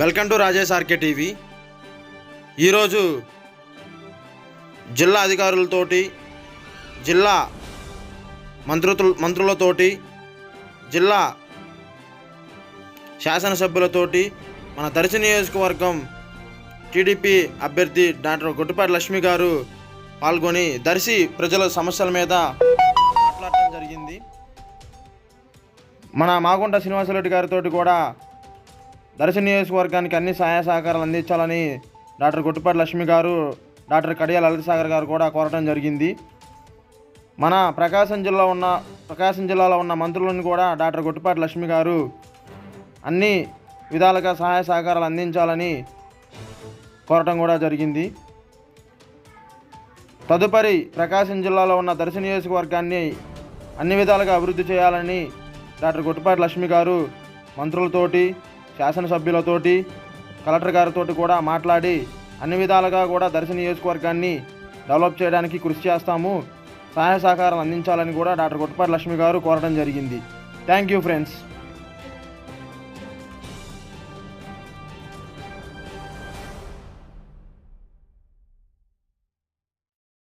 Welcome to Rajesh RK TV. ఈరోజు జిల్లా అధికారులతోటి జిల్లా మంత్రులు మంత్రులతోటి జిల్లా శాసనసభ్యులతోటి మన దర్శి నియోజకవర్గం టీడీపీ అభ్యర్థి డాక్టర్ గుట్టుపాటి లక్ష్మి గారు పాల్గొని దర్శి ప్రజల సమస్యల మీద మాట్లాడటం జరిగింది. మన మాగుంట శ్రీనివాసరెడ్డి గారితో కూడా దర్శ నియోజకవర్గానికి అన్ని సహాయ సహకారాలు అందించాలని డాక్టర్ గుట్టుపాటి లక్ష్మి గారు డాక్టర్ కడియాల లలితసాగర్ గారు కూడా కోరటం జరిగింది. మన ప్రకాశం జిల్లా ఉన్న ప్రకాశం జిల్లాలో ఉన్న మంత్రులను కూడా డాక్టర్ గుట్టుపాటి లక్ష్మి గారు అన్ని విధాలుగా సహాయ సహకారాలు అందించాలని కోరటం కూడా జరిగింది. తదుపరి ప్రకాశం జిల్లాలో ఉన్న దర్శ నియోజకవర్గాన్ని అన్ని విధాలుగా అభివృద్ధి చేయాలని డాక్టర్ గుట్టుపాటి లక్ష్మి గారు మంత్రులతోటి శాసనసభ్యులతోటి కలెక్టర్ గారితో కూడా మాట్లాడి అన్ని విధాలుగా కూడా దర్శన నియోజకవర్గాన్ని డెవలప్ చేయడానికి కృషి చేస్తాము. సహాయ సహకారాలు అందించాలని కూడా డాక్టర్ గుట్టిపాటి లక్ష్మి గారు కోరడం జరిగింది. Thank you friends.